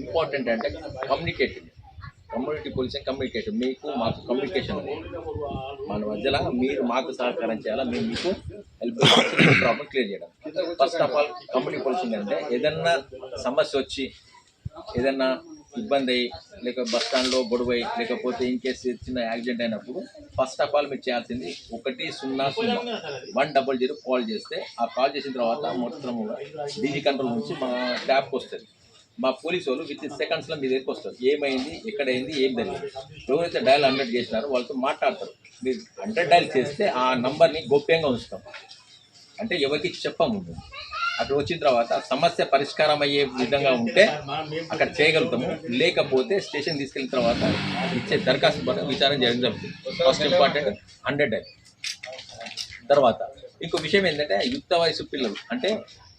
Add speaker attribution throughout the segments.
Speaker 1: Important అంటే communicative community policing communicative మీకు మాకు కమ్యూనికేషన్ ఉంది. మన మధ్యలో మీరు మాకు సహకారం చేయాలా? మేము మీకు హెల్ప్ ప్రాబ్లం క్లియర్ చేయడం. First of all community policing అంటే ఏదన్నా సమస్య వచ్చి ఏదన్నా ఇబ్బంది అయ్యి లేక బస్ స్టాండ్లో గొడవ లేకపోతే ఇన్ చిన్న యాక్సిడెంట్ అయినప్పుడు ఫస్ట్ ఆఫ్ ఆల్ మీరు చేయాల్సింది ఒకటి సున్నా సున్నా. వన్ డబల్ జీరో కాల్ చేస్తే ఆ కాల్ చేసిన తర్వాత మొత్తం డీజీ కంట్రోల్ నుంచి మా ట్యాబ్కి వస్తుంది. మా పోలీసు వాళ్ళు విత్ ఇన్ సెకండ్స్లో మీ దగ్గరికి వస్తారు. ఏమైంది ఎక్కడైంది ఏం జరిగింది ఎవరైతే డయల్ హండ్రెడ్ చేసినారో వాళ్ళతో మాట్లాడతారు. మీరు హండ్రెడ్ డయల్ చేస్తే ఆ నంబర్ని గోప్యంగా ఉంచుతాం. అంటే ఎవరికి చెప్పము. అక్కడ వచ్చిన తర్వాత సమస్య పరిష్కారం అయ్యే విధంగా ఉంటే అక్కడ చేయగలుగుతాము. లేకపోతే స్టేషన్ తీసుకెళ్ళిన తర్వాత ఇచ్చే దరఖాస్తు పట్ల విచారణ చేయడం జరుగుతుంది. ఫస్ట్ ఇంపార్టెంట్ హండ్రెడ్ డైల్ తర్వాత ఇంకో విషయం ఏంటంటే యుక్త వయసు పిల్లలు అంటే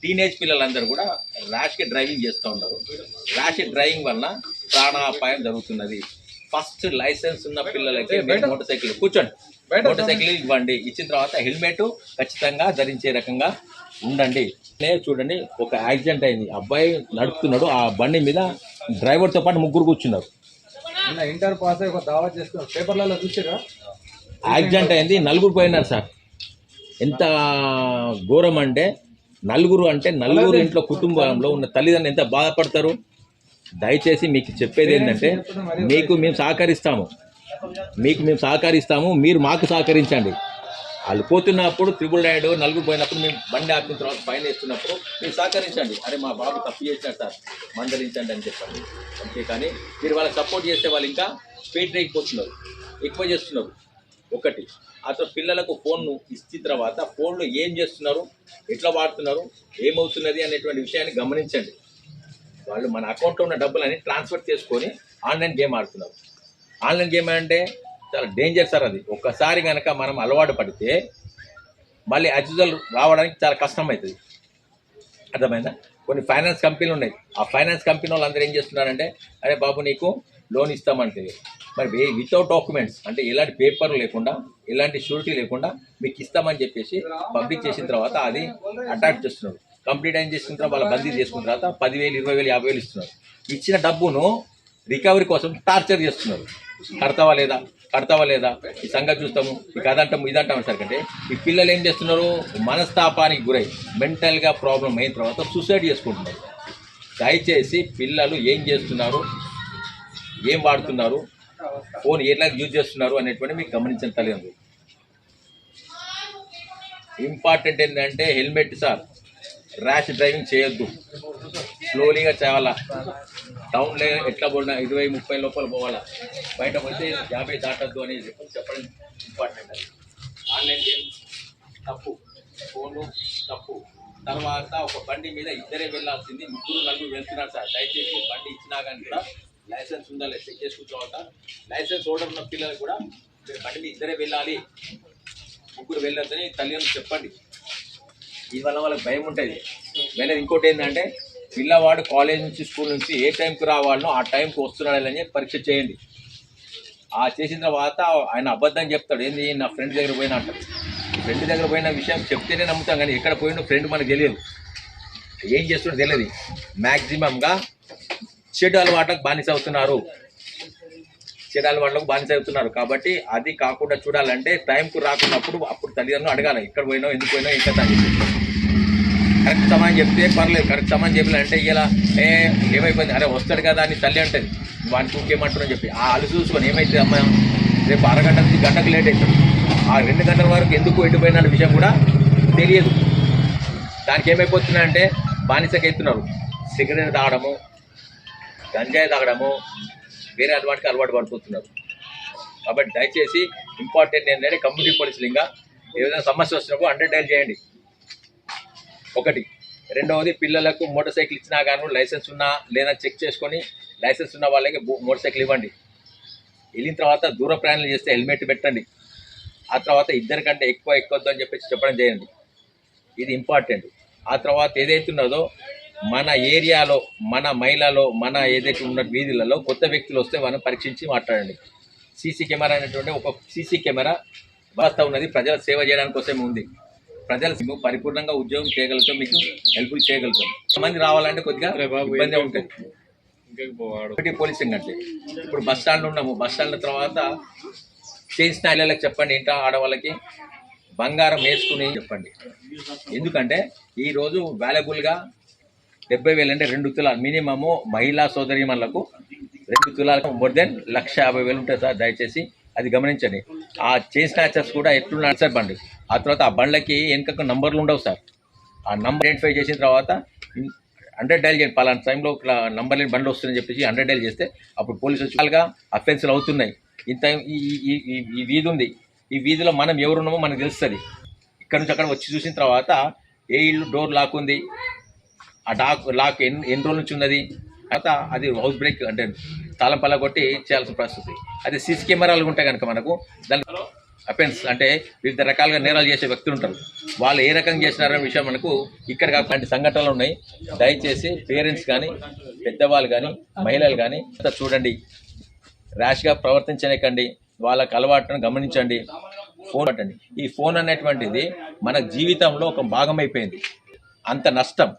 Speaker 1: టీనేజ్ పిల్లలందరూ కూడా ర్యాష్కి డ్రైవింగ్ చేస్తూ ఉంటారు. ర్యాష్ డ్రైవింగ్ వలన ప్రాణాపాయం జరుగుతున్నది. ఫస్ట్ లైసెన్స్ ఉన్న పిల్లలకి మోటార్ సైకిల్ కూర్చోండి. మోటార్ సైకిల్ ఇవ్వండి. ఇచ్చిన తర్వాత హెల్మెట్ ఖచ్చితంగా ధరించే రకంగా ఉండండి. చూడండి ఒక యాక్సిడెంట్ అయింది. అబ్బాయి నడుపుతున్నాడు ఆ బండి మీద డ్రైవర్తో పాటు ముగ్గురు కూర్చున్నారు.
Speaker 2: ఇంటర్ పాస్ అయ్యి ఒక దావా చేసుకున్నాం పేపర్లలో చూసారా
Speaker 1: యాక్సిడెంట్ అయింది నలుగురు పోయినారు సార్. ఎంత ఘోరం అంటే నలుగురు అంటే నలుగురు ఇంట్లో కుటుంబంలో ఉన్న తల్లిదండ్రులు ఎంత బాధపడతారు? దయచేసి మీకు చెప్పేది ఏంటంటే మీకు మేము సహకరిస్తాము. మీకు మేము సహకరిస్తాము మీరు మాకు సహకరించండి. వాళ్ళు పోతున్నప్పుడు త్రిబుల్ రైడ్ నలుగురు పోయినప్పుడు మేము బండి ఆపిన తర్వాత పైన వేస్తున్నప్పుడు మీరు సహకరించండి. అరే మా బాబు తప్పు చేసినారు సార్ మందలించండి అని చెప్పండి. అంతేకాని మీరు వాళ్ళకి సపోర్ట్ చేస్తే వాళ్ళు ఇంకా స్పీడ్ రేగిపోతున్నారు పోతున్నారు ఎక్కువ చేస్తున్నారు. ఒకటి అతను పిల్లలకు ఫోన్ను ఇచ్చిన తర్వాత ఫోన్లో ఏం చేస్తున్నారు ఎట్లా వాడుతున్నారు ఏమవుతున్నది అనేటువంటి విషయాన్ని గమనించండి. వాళ్ళు మన అకౌంట్లో ఉన్న డబ్బులని ట్రాన్స్ఫర్ చేసుకొని ఆన్లైన్ గేమ్ ఆడుతున్నారు. ఆన్లైన్ గేమ్ అంటే చాలా డేంజర్ సార్ అది. ఒక్కసారి కనుక మనం అలవాటు పడితే మళ్ళీ అచ్యుజల్ రావడానికి చాలా కష్టం అవుతుంది. అర్థమైందా? కొన్ని ఫైనాన్స్ కంపెనీలు ఉన్నాయి. ఆ ఫైనాన్స్ కంపెనీ వాళ్ళందరూ ఏం చేస్తున్నారంటే అరే బాబు నీకు లోన్ ఇస్తామంటే మరి వితౌట్ డాక్యుమెంట్స్ అంటే ఎలాంటి పేపర్ లేకుండా ఎలాంటి షూరిటీ లేకుండా మీకు ఇస్తామని చెప్పేసి పబ్లిక్ చేసిన తర్వాత అది అటాక్ చేస్తున్నారు. కంప్లీట్ అయిన చేసిన తర్వాత వాళ్ళ బందీ చేసుకున్న తర్వాత పదివేలు ఇరవై వేలు యాభై వేలు ఇస్తున్నారు. ఇచ్చిన డబ్బును రికవరీ కోసం టార్చర్ చేస్తున్నారు. కడతావా లేదా? కడతావా లేదా? ఈ సంగతి చూస్తాము. ఇక అదంటాము ఇదంటాము ఇది సార్ కంటే ఈ పిల్లలు ఏం చేస్తున్నారు? మనస్తాపానికి గురై మెంటల్గా ప్రాబ్లం అయిన తర్వాత సూసైడ్ చేసుకుంటున్నారు. దయచేసి పిల్లలు ఏం చేస్తున్నారు? ఏం వాడుతున్నారు? ఫోన్ ఎట్లా యూజ్ చేస్తున్నారు అనేటువంటి మీకు గమనించిన తల్లిదండ్రులు. ఇంపార్టెంట్ ఏంటంటే హెల్మెట్ సార్. ర్యాష్ డ్రైవింగ్ చేయొద్దు. స్లోలీగా చేయాలా టౌన్లో ఎట్లా పోయినా ఇరవై ముప్పై లోపల పోవాలా? బయట పోతే యాభై దాటద్దు అని చెప్పి చెప్పడం ఇంపార్టెంట్ అది. ఆన్లైన్ గేమ్ తప్పు. ఫోను తప్పు. తర్వాత ఒక బండి మీద ఇద్దరే వెళ్ళాల్సింది. ముగ్గురు నలుగురు వెళ్తున్నారు సార్. దయచేసి బండి ఇచ్చినా కానీ కూడా లైసెన్స్ ఉందా లేదా చెక్ చేసుకున్న తర్వాత లైసెన్స్ హోల్డర్ ఉన్న పిల్లలు కూడా మీరు బండి మీద ఇద్దరే వెళ్ళాలి. ముగ్గురు వెళ్ళొద్దని తల్లిదండ్రులు చెప్పండి. దీనివల్ల వాళ్ళకి భయం ఉంటుంది. వేరే ఇంకోటి ఏంటంటే పిల్లవాడు కాలేజ్ నుంచి స్కూల్ నుంచి ఏ టైంకి రావాలనో ఆ టైంకి వస్తున్నాడు అని చెప్పి పరీక్ష చేయండి. ఆ చేసిన తర్వాత ఆయన అబద్ధం చెప్తాడు. ఏంది? నా ఫ్రెండ్ దగ్గర పోయినా అంటాడు ఫ్రెండ్ దగ్గర పోయిన విషయం చెప్తేనే నమ్ముతాం కానీ ఎక్కడ పోయినో ఫ్రెండ్ మనకు తెలియదు. ఏం చేస్తుండో తెలియదు. మ్యాక్సిమంగా చెడు అలవాట్లకు బానిస అవుతున్నారు. చెడు అలవాట్లకు బానిస అవుతున్నారు. కాబట్టి అది కాకుండా చూడాలంటే టైంకు రాకున్నప్పుడు అప్పుడు తల్లిదండ్రులు అడగాలి. ఎక్కడ పోయినా ఎందుకు పోయినా ఇంకా అని కరెక్ట్ సమాన్ చెప్తే పర్లేదు కరెక్ట్ చెప్పిన అంటే ఇలా ఏ ఏమైపోయింది? అరే వస్తాడు కదా అని తల్లి అంటది. వాడిని ఇంకేమంటున్నావు చెప్పి. ఆ అలు చూసుకొని ఏమైతే అమ్మా? రేపు అరగంట నుంచి గంటకు లేట్ అవుతుంది. ఆ రెండు గంటల వరకు ఎందుకు ఎటుపోయిన విషయం కూడా తెలియదు. దానికి ఏమైపోతుందంటే బానిసకి ఎత్తున్నారు. సిగరెట్ తాగడము గంజాయి తాగడము వేరే అలవాటుకి అలవాటు పడిపోతున్నారు. కాబట్టి దయచేసి ఇంపార్టెంట్ ఏంటంటే కమ్యూనిటీ పోలీసులు ఇంకా ఏదైనా సమస్య వచ్చినప్పుడు అండర్ డైల్ చేయండి. ఒకటి. రెండవది పిల్లలకు మోటార్ సైకిల్ ఇచ్చినా కానీ లైసెన్స్ ఉన్నా లేదా చెక్ చేసుకొని లైసెన్స్ ఉన్న వాళ్ళకి మోటార్ సైకిల్ ఇవ్వండి. వెళ్ళిన తర్వాత దూర ప్రయాణాలు చేస్తే హెల్మెట్ పెట్టండి. ఆ తర్వాత ఇద్దరికంటే ఎక్కువ ఎక్కొద్దు అని చెప్పేసి చెప్పడం చేయండి. ఇది ఇంపార్టెంట్. ఆ తర్వాత ఏదైతే ఉన్నదో మన ఏరియాలో మన మహిళలో మన ఏదైతే ఉన్న వీధులలో కొత్త వ్యక్తులు వస్తే మనం పరీక్షించి మాట్లాడండి. సీసీ కెమెరా అనేటువంటి ఒక సీసీ కెమెరా వ్యవస్థ ఉన్నది. ప్రజల సేవ చేయడానికి కోసమే ఉంది. ప్రజలకు పరిపూర్ణంగా ఉద్యోగం చేయగలుగుతాం మీకు హెల్ప్ చేయగలుగుతాం. మంది రావాలంటే కొద్దిగా ఇబ్బంది ఉంటుంది. ఒకటి పోలీసింగ్ అంటే. ఇప్పుడు బస్ స్టాండ్ ఉన్నాము. బస్ స్టాండ్ తర్వాత చేసిన ఇళ్ళకి చెప్పండి ఇంట ఆడవాళ్ళకి? బంగారం వేసుకుని చెప్పండి. ఎందుకంటే ఈ రోజు వాల్యుబుల్గా డెబ్బై వేలు అంటే రెండు తులాలు. మినిమము మహిళా సోదరిమణులకు రెండు తులాలకు మోర్ దెన్ లక్ష యాభై వేలు ఉంటాయి సార్ దయచేసి. అది గమనించండి. ఆ చైన్ స్నాచర్స్ కూడా ఎట్లున్నారు సార్ బండి. ఆ తర్వాత ఆ బండ్లకి వెనుకకు నంబర్లు ఉండవు సార్. ఆ నంబర్ ఐడెంటిఫై చేసిన తర్వాత హండ్రెడ్ డైల్ చేయండి. పలానా టైంలో ఇట్లా నంబర్ లేని బండ్లు వస్తుందని చెప్పేసి హండ్రెడ్ డైల్ చేస్తే అప్పుడు పోలీసు చాలా అఫెన్సులు అవుతున్నాయి. ఇంత ఈ- ఈ వీధి ఉంది. ఈ వీధిలో మనం ఎవరున్నామో మనకు తెలుస్తుంది. ఇక్కడ నుంచి అక్కడ వచ్చి చూసిన తర్వాత ఏ ఇల్లు డోర్ లాక్ ఉంది. ఆ డాక్ లాక్ ఎన్ని ఎన్ని రోజుల నుంచి ఉన్నది? తర్వాత అది హౌస్ బ్రేక్ అంటే తాళం పల్ల కొట్టి చేయాల్సిన పరిస్థితి అదే సీసీ కెమెరాలు ఉంటాయి కనుక మనకు. దాని అఫెన్స్ అంటే వివిధ రకాలుగా నేరాలు చేసే వ్యక్తులు ఉంటారు. వాళ్ళు ఏ రకంగా చేసినారనే విషయం మనకు ఇక్కడ కాకుండా సంఘటనలు ఉన్నాయి. దయచేసి పేరెంట్స్ కానీ పెద్దవాళ్ళు కానీ మహిళలు కానీ అంతా చూడండి. ర్యాష్గా ప్రవర్తించలేకండి వాళ్ళకి అలవాటును గమనించండి. ఫోన్ పట్టండి. ఈ ఫోన్ అనేటువంటిది మన జీవితంలో ఒక భాగం అయిపోయింది అంత నష్టం.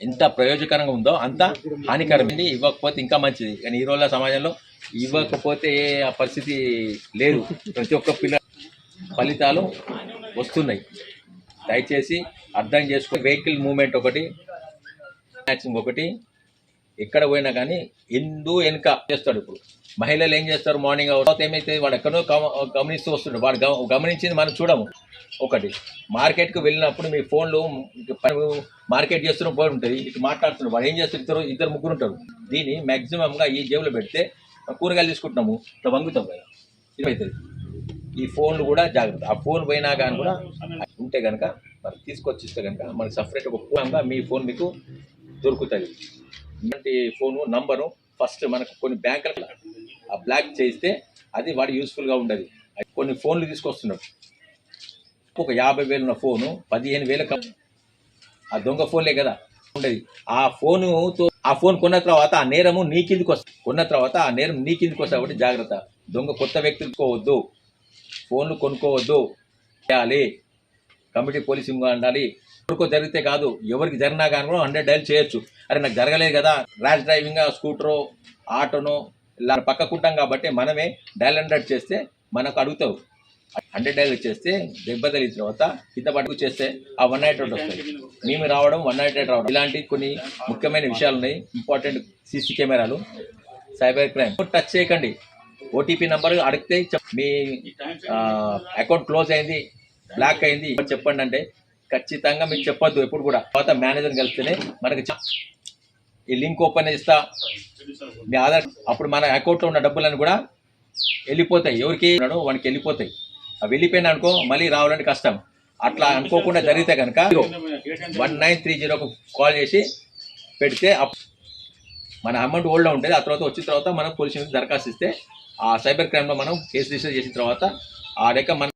Speaker 1: ఎంత ప్రయోజకరంగా ఉందో అంత హానికరం ఇవ్వకపోతే ఇంకా మంచిది. కానీ ఈ రోజుల సమాజంలో ఇవ్వకపోతే ఆ పరిస్థితి లేదు. ప్రతి ఒక్క పిల్ల ఫలితాలు వస్తున్నాయి. దయచేసి అర్థం చేసుకో వెహికల్ మూమెంట్ ఒకటి మ్యాచింగ్ ఒకటి ఎక్కడ పోయినా కానీ ఎందు వెనుక చేస్తాడు ఇప్పుడు. మహిళలు ఏం చేస్తారు? మార్నింగ్ తర్వాత ఏమైతే వాడు ఎక్కడో గమనిస్తూ వస్తుండే వాడు గమనించింది మనం చూడము. ఒకటి మార్కెట్కి వెళ్ళినప్పుడు మీ ఫోన్లు మార్కెట్ చేస్తున్న పోయి ఉంటుంది. ఇటు మాట్లాడుతున్నారు వాడు ఏం చేస్తారు ఇద్దరు ఇద్దరు ముగ్గురు ఉంటారు. దీన్ని మ్యాక్సిమంగా ఈ జేబులో పెడితే కూరగాయలు తీసుకుంటున్నాము. ఇట్లా వంగుతాం కదా. ఇది అవుతుంది. ఈ ఫోన్లు కూడా జాగ్రత్త. ఆ ఫోన్ పోయినా కానీ కూడా ఉంటే కనుక మరి తీసుకొచ్చిస్తే కనుక మనకి సపరేట్ ఒక ఫోన్గా మీ ఫోన్ మీకు దొరుకుతుంది. ఇలాంటి ఫోను నంబరు ఫస్ట్ మనకు కొన్ని బ్యాంకుల ఆ బ్లాక్ చేస్తే అది వాడు యూస్ఫుల్గా ఉండదు. కొన్ని ఫోన్లు తీసుకొస్తున్నాడు. ఒక యాభై వేలు ఉన్న ఫోను పదిహేను వేలకు ఆ దొంగ ఫోన్లే కదా ఉండేది. ఆ ఫోనుతో ఆ ఫోన్ కొన్న తర్వాత ఆ నేరము నీ కిందికి వస్తుంది. కొన్న తర్వాత ఆ నేరం నీ కిందికి వస్తుంది కాబట్టి జాగ్రత్త. దొంగ కొత్త వ్యక్తులు ఫోన్లు కొనుక్కోవద్దు. చేయాలి. కమిటీ పోలీసింగ్ ఉండాలి. ఎవరికో జరిగితే కాదు ఎవరికి జరిగినా కానీ కూడా హండ్రెడ్ డైల్ చేయొచ్చు. అరే నాకు జరగలేదు కదా ర్యాష్ డ్రైవింగ్ స్కూటరో ఆటోనో ఇలా పక్కకుంటాం కాబట్టి మనమే డైల్ హండ్రెడ్ చేస్తే మనకు అడుగుతావు. హండ్రెడ్ డైల్ చేస్తే దెబ్బ తగిలిన తర్వాత కింద పట్టుకు చేస్తే ఆ వన్ నైట్ అవుట్ వస్తాయి. మేము రావడం వన్ నైట్ ఎయిట్ రావడం. ఇలాంటి కొన్ని ముఖ్యమైన విషయాలు ఉన్నాయి. ఇంపార్టెంట్ సీసీ కెమెరాలు. సైబర్ క్రైమ్ టచ్ చేయకండి. ఓటీపీ నెంబర్ అడిగితే మీ అకౌంట్ క్లోజ్ అయింది బ్లాక్ అయింది. చెప్పండి అంటే ఖచ్చితంగా మీకు చెప్పొద్దు ఎప్పుడు కూడా. తర్వాత మేనేజర్ కలిస్తేనే మనకి ఈ లింక్ ఓపెన్ చేస్తా. మీ ఆధార్ అప్పుడు మన అకౌంట్లో ఉన్న డబ్బులను కూడా వెళ్ళిపోతాయి. ఎవరికి ఉన్నాడో వానికి వెళ్ళిపోతాయి. అవి వెళ్ళిపోయినా అనుకో మళ్ళీ రావాలంటే కష్టం. అట్లా అనుకోకుండా జరిగితే కనుక వన్ నైన్ త్రీ జీరోకు కాల్ చేసి పెడితే మన అమౌంట్ ఓల్డ్ ఉంటుంది. ఆ తర్వాత వచ్చిన తర్వాత మనం పోలీసు దరఖాస్తు ఇస్తే ఆ సైబర్ క్రైమ్లో మనం కేసు రిజిస్టర్ చేసిన తర్వాత ఆ మన